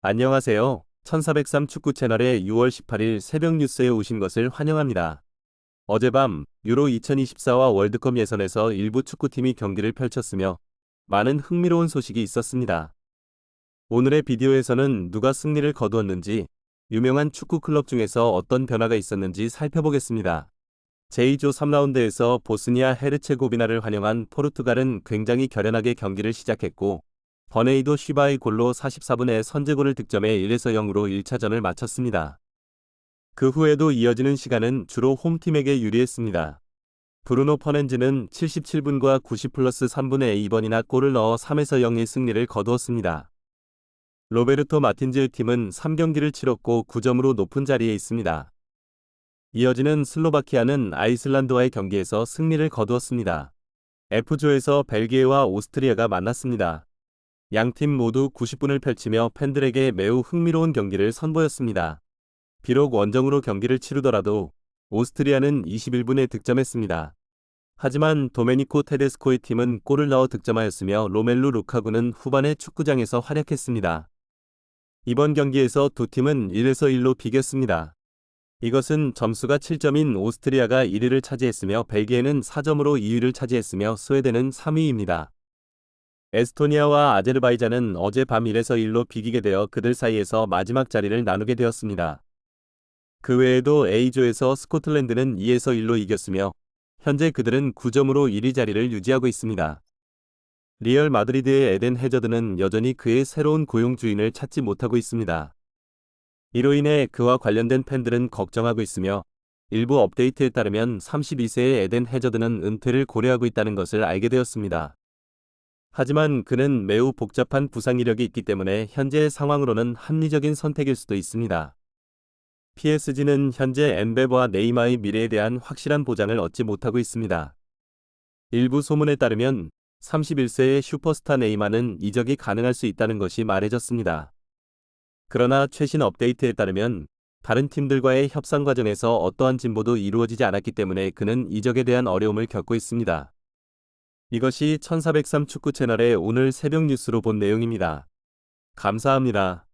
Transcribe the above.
안녕하세요. 1403 축구 채널의 6월 18일 새벽 뉴스에 오신 것을 환영합니다. 어젯밤 유로 2024와 월드컵 예선에서 일부 축구팀이 경기를 펼쳤으며 많은 흥미로운 소식이 있었습니다. 오늘의 비디오에서는 누가 승리를 거두었는지 유명한 축구 클럽 중에서 어떤 변화가 있었는지 살펴보겠습니다. 제2조 3라운드에서 보스니아 헤르체고비나를 환영한 포르투갈은 굉장히 결연하게 경기를 시작했고 버네이도 쉬바의 골로 44분에 선제골을 득점해 1에서 0으로 1차전을 마쳤습니다. 그 후에도 이어지는 시간은 주로 홈팀에게 유리했습니다. 브루노 퍼넨즈는 77분과 90 플러스 3분의 2번이나 골을 넣어 3에서 0의 승리를 거두었습니다. 로베르토 마틴즈 팀은 3경기를 치렀고 9점으로 높은 자리에 있습니다. 이어지는 슬로바키아는 아이슬란드와의 경기에서 승리를 거두었습니다. F조에서 벨기에와 오스트리아가 만났습니다. 양팀 모두 90분을 펼치며 팬들에게 매우 흥미로운 경기를 선보였습니다. 비록 원정으로 경기를 치르더라도 오스트리아는 21분에 득점했습니다. 하지만 도메니코 테데스코의 팀은 골을 넣어 득점하였으며 로멜루 루카구는 후반에 축구장에서 활약했습니다. 이번 경기에서 두 팀은 1에서 1로 비겼습니다. 이것은 점수가 7점인 오스트리아가 1위를 차지했으며 벨기에는 4점으로 2위를 차지했으며 스웨덴은 3위입니다. 에스토니아와 아제르바이잔은 어제 밤 1에서 1로 비기게 되어 그들 사이에서 마지막 자리를 나누게 되었습니다. 그 외에도 A조에서 스코틀랜드는 2에서 1로 이겼으며 현재 그들은 9점으로 1위 자리를 유지하고 있습니다. 리얼 마드리드의 에덴 해저드는 여전히 그의 새로운 고용 주인을 찾지 못하고 있습니다. 이로 인해 그와 관련된 팬들은 걱정하고 있으며 일부 업데이트에 따르면 32세의 에덴 해저드는 은퇴를 고려하고 있다는 것을 알게 되었습니다. 하지만 그는 매우 복잡한 부상 이력이 있기 때문에 현재의 상황으로는 합리적인 선택일 수도 있습니다. PSG는 현재 엠베버와 네이마의 미래에 대한 확실한 보장을 얻지 못하고 있습니다. 일부 소문에 따르면 31세의 슈퍼스타 네이마는 이적이 가능할 수 있다는 것이 말해졌습니다. 그러나 최신 업데이트에 따르면 다른 팀들과의 협상 과정에서 어떠한 진보도 이루어지지 않았기 때문에 그는 이적에 대한 어려움을 겪고 있습니다. 이것이 1403 축구 채널의 오늘 새벽 뉴스로 본 내용입니다. 감사합니다.